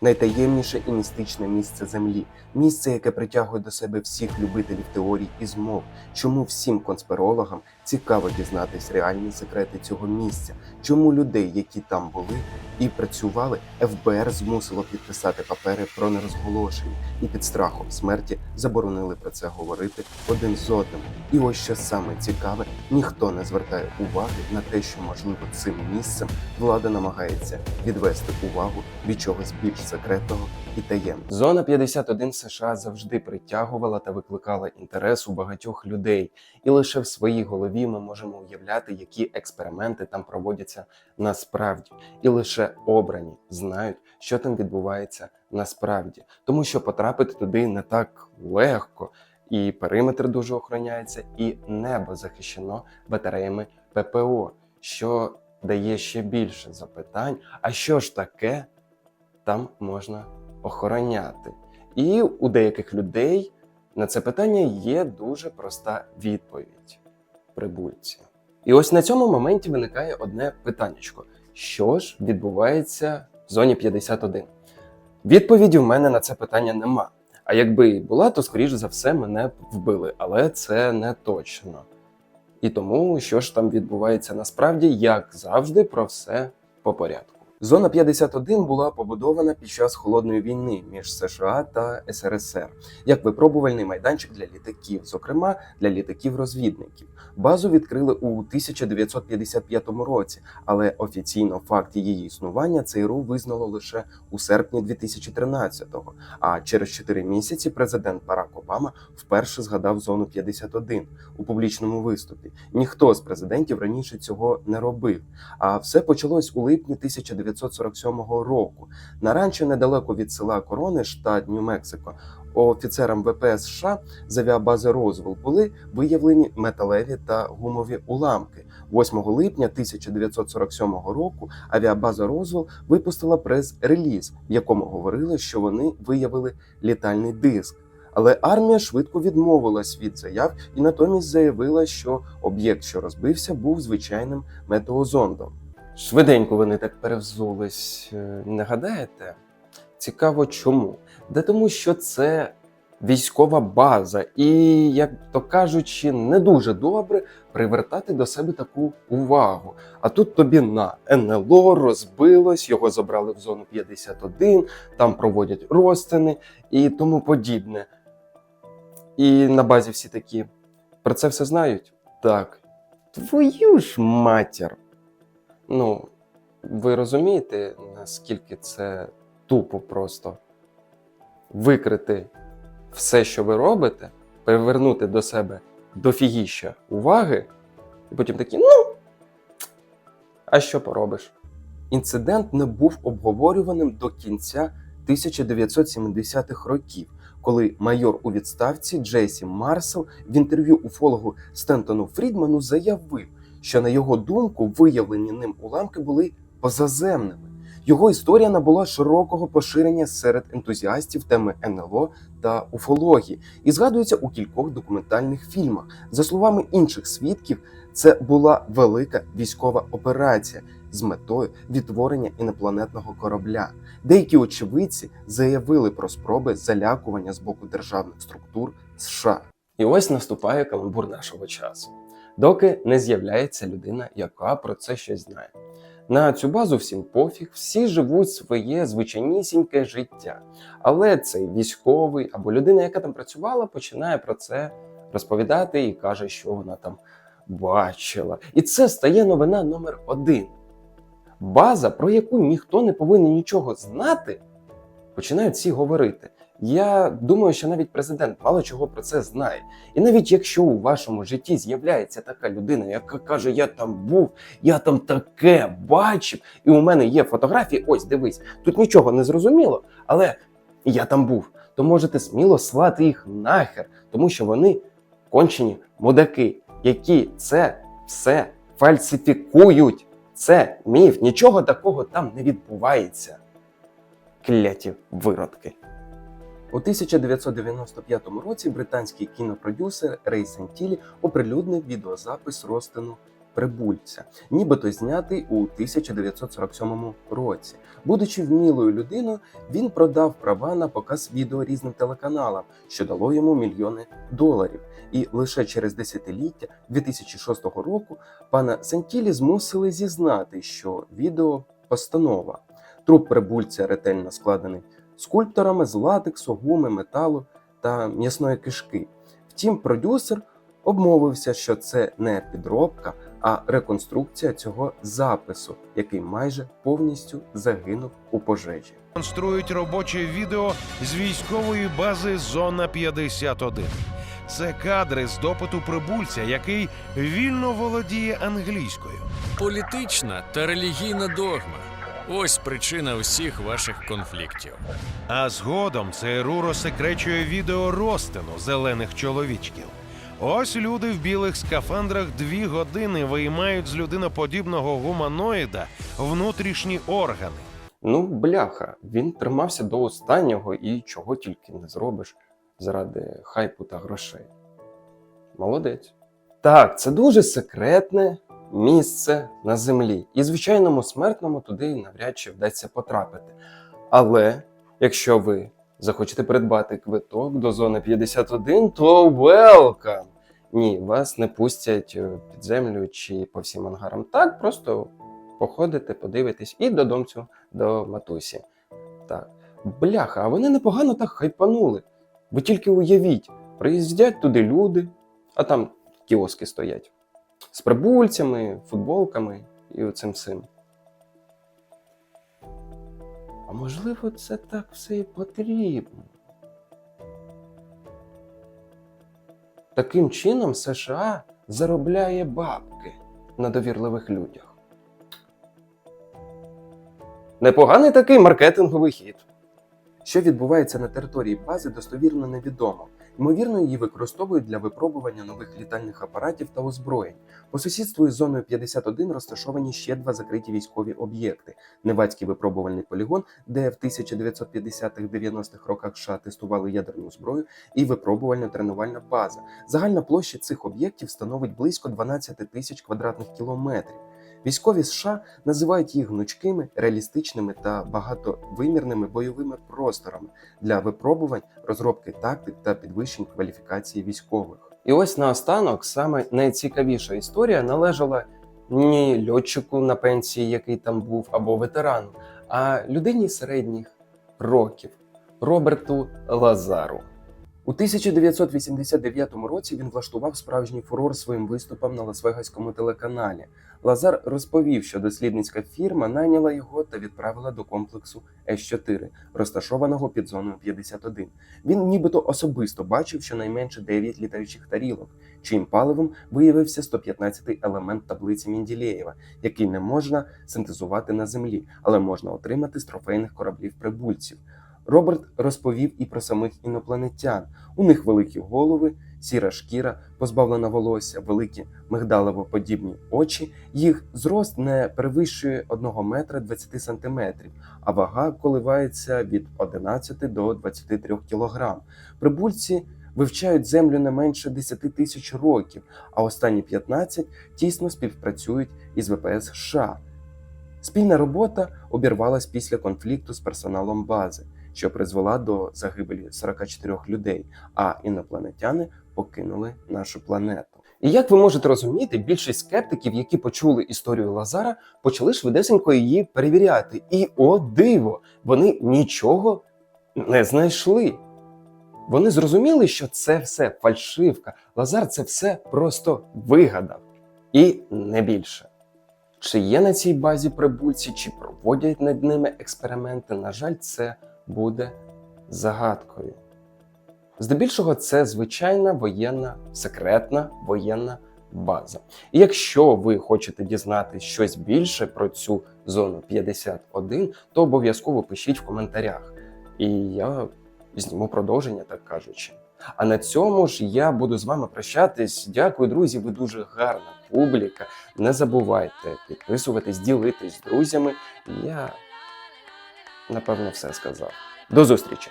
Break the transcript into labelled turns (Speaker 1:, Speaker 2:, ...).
Speaker 1: Найтаємніше і містичне місце землі, місце, яке притягує до себе всіх любителів теорій і змов. Чому всім конспірологам цікаво дізнатись реальні секрети цього місця? Чому людей, які там були і працювали, ФБР змусило підписати папери про нерозголошення і під страхом смерті заборонили про це говорити один з одним. І ось що саме цікаве, ніхто не звертає уваги на те, що можливо цим місцем влада намагається відвести увагу від чогось більш секретного і таємного. Зона 51 США завжди притягувала та викликала інтерес у багатьох людей, і лише в своїй голові ми можемо уявляти, які експерименти там проводяться насправді, і лише обрані знають, що там відбувається насправді, тому що потрапити туди не так легко. І периметр дуже охороняється, і небо захищено батареями ППО, що дає ще більше запитань. А що ж таке там можна охороняти? І у деяких людей на це питання є дуже проста відповідь прибульці. І ось на цьому моменті виникає одне питаннячко: що ж відбувається в зоні 51? Відповіді в мене на це питання нема. А якби і була, то скоріш за все мене б вбили, але це не точно. І тому, що ж там відбувається насправді, як завжди, про все по порядку. Зона 51 була побудована під час холодної війни між США та СРСР як випробувальний майданчик для літаків, зокрема для літаків-розвідників. Базу відкрили у 1955 році, але офіційно факт її існування ЦРУ визнало лише у серпні 2013-го. А через 4 місяці президент Барак Обама вперше згадав зону 51 у публічному виступі. Ніхто з президентів раніше цього не робив. А все почалось у липні 1947 року. На ранчо недалеко від села Корони, штат Нью-Мексико, офіцерам ВПС США з авіабази Розвел були виявлені металеві та гумові уламки. 8 липня 1947 року авіабаза Розвел випустила прес-реліз, в якому говорили, що вони виявили літальний диск. Але армія швидко відмовилась від заяв і натомість заявила, що об'єкт, що розбився, був звичайним метеозондом. Швиденько вони так перевзулись. Е, Не гадаєте? Цікаво, чому? Да тому, що це військова база, і, як то кажучи, не дуже добре привертати до себе таку увагу. А тут тобі на НЛО розбилось, його забрали в зону 51, там проводять розтини і тому подібне. І на базі всі такі про це все знають? Так. Твою ж матір. Ну, ви розумієте, наскільки це тупо просто викрити все, що ви робите, привернути до себе дофігіща уваги, і потім такі, ну, а що поробиш? Інцидент не був обговорюваним до кінця 1970-х років, коли майор у відставці Джейсі Марсел в інтерв'ю уфологу Стентону Фрідману заявив, що на його думку виявлені ним уламки були позаземними. Його історія набула широкого поширення серед ентузіастів теми НЛО та уфології і згадується у кількох документальних фільмах. За словами інших свідків, це була велика військова операція з метою відтворення інопланетного корабля. Деякі очевидці заявили про спроби залякування з боку державних структур США. І ось наступає каламбур нашого часу, доки не з'являється людина, яка про це щось знає. На цю базу всім пофіг, всі живуть своє звичайнісіньке життя. Але цей військовий або людина, яка там працювала, починає про це розповідати і каже, що вона там бачила. І це стає новина номер один. База, про яку ніхто не повинен нічого знати, починають всі говорити. Я думаю, що навіть президент мало чого про це знає. І навіть якщо у вашому житті з'являється така людина, яка каже, я там був, я там таке бачив, і у мене є фотографії, ось дивись, тут нічого не зрозуміло, але я там був, то можете сміло слати їх нахер, тому що вони кончені мудаки, які це все фальсифікують. Це міф, нічого такого там не відбувається. Кляті виродки. У 1995 році британський кінопродюсер Рей Сентілі оприлюднив відеозапис розтину прибульця, нібито знятий у 1947 році. Будучи вмілою людиною, він продав права на показ відео різним телеканалам, що дало йому мільйони доларів. І лише через десятиліття 2006 року пана Сантілі змусили зізнати, що відео постанова. Труп прибульця ретельно складений скульпторами з латексу, гуми, металу та м'ясної кишки. Втім, продюсер обмовився, що це не підробка, а реконструкція цього запису, який майже повністю загинув у пожежі.
Speaker 2: Конструють робоче відео з військової бази Зона 51. Це кадри з допиту прибульця, який вільно володіє англійською.
Speaker 3: Політична та релігійна догма. Ось причина всіх ваших конфліктів.
Speaker 2: А згодом ЦРУ розсекречує відео розтину зелених чоловічків. Ось люди в білих скафандрах дві години виймають з людиноподібного гуманоїда внутрішні органи.
Speaker 1: Ну, бляха, він тримався до останнього і чого тільки не зробиш заради хайпу та грошей. Молодець. Так, це дуже секретне місце на землі. І звичайному смертному туди навряд чи вдасться потрапити. Але якщо ви захочете придбати квиток до зони 51, то welcome! Ні, вас не пустять е, під землю чи по всім ангарам. Так, просто походите, подивитесь і додомцю до матусі. Так. Бляха, а вони непогано так хайпанули. Ви тільки уявіть, приїздять туди люди, а там кіоски стоять з прибульцями, футболками і оцим всім. А можливо, це так все і потрібно. Таким чином США заробляє бабки на довірливих людях. Непоганий такий маркетинговий хід. Що відбувається на території бази, достовірно невідомо. Ймовірно, її використовують для випробування нових літальних апаратів та озброєнь. По сусідству із зоною 51 розташовані ще два закриті військові об'єкти: Невацький випробувальний полігон, де в 1950-90-х роках США тестували ядерну зброю, і випробувально-тренувальна база. Загальна площа цих об'єктів становить близько 12 тисяч квадратних кілометрів. Військові США називають їх гнучкими, реалістичними та багатовимірними бойовими просторами для випробувань, розробки тактик та підвищень кваліфікації військових. І ось наостанок саме найцікавіша історія належала не льотчику на пенсії, який там був, або ветерану, а людині середніх років Роберту Лазару. У 1989 році він влаштував справжній фурор своїм виступом на Лас-Вегаському телеканалі. Лазар розповів, що дослідницька фірма найняла його та відправила до комплексу С4, розташованого під зоною 51. Він нібито особисто бачив щонайменше 9 літаючих тарілок, чиїм паливом виявився 115-й елемент таблиці Менділеєва, який не можна синтезувати на землі, але можна отримати з трофейних кораблів прибульців. Роберт розповів і про самих інопланетян. У них великі голови, сіра шкіра, позбавлена волосся, великі мигдалево-подібні очі. Їх зрост не перевищує 1 метра 20 сантиметрів, а вага коливається від 11 до 23 кілограм. Прибульці вивчають землю не менше 10 тисяч років, а останні 15 тісно співпрацюють із ВПС США. Спільна робота обірвалась після конфлікту з персоналом бази, що призвела до загибелі 44 людей, а інопланетяни покинули нашу планету. І як ви можете розуміти, більшість скептиків, які почули історію Лазара, почали швидесенько її перевіряти. І о диво, вони нічого не знайшли. Вони зрозуміли, що це все фальшивка. Лазар це все просто вигадав. І не більше. Чи є на цій базі прибульці, чи проводять над ними експерименти, на жаль, це буде загадкою. Здебільшого, це звичайна воєнна, секретна воєнна база. І якщо ви хочете дізнатися щось більше про цю зону 51, то обов'язково пишіть в коментарях. І я зніму продовження, так кажучи. А на цьому ж я буду з вами прощатись. Дякую, друзі. Ви дуже гарна публіка. Не забувайте підписуватись, ділитись з друзями. Я напевно все сказав. До зустрічі!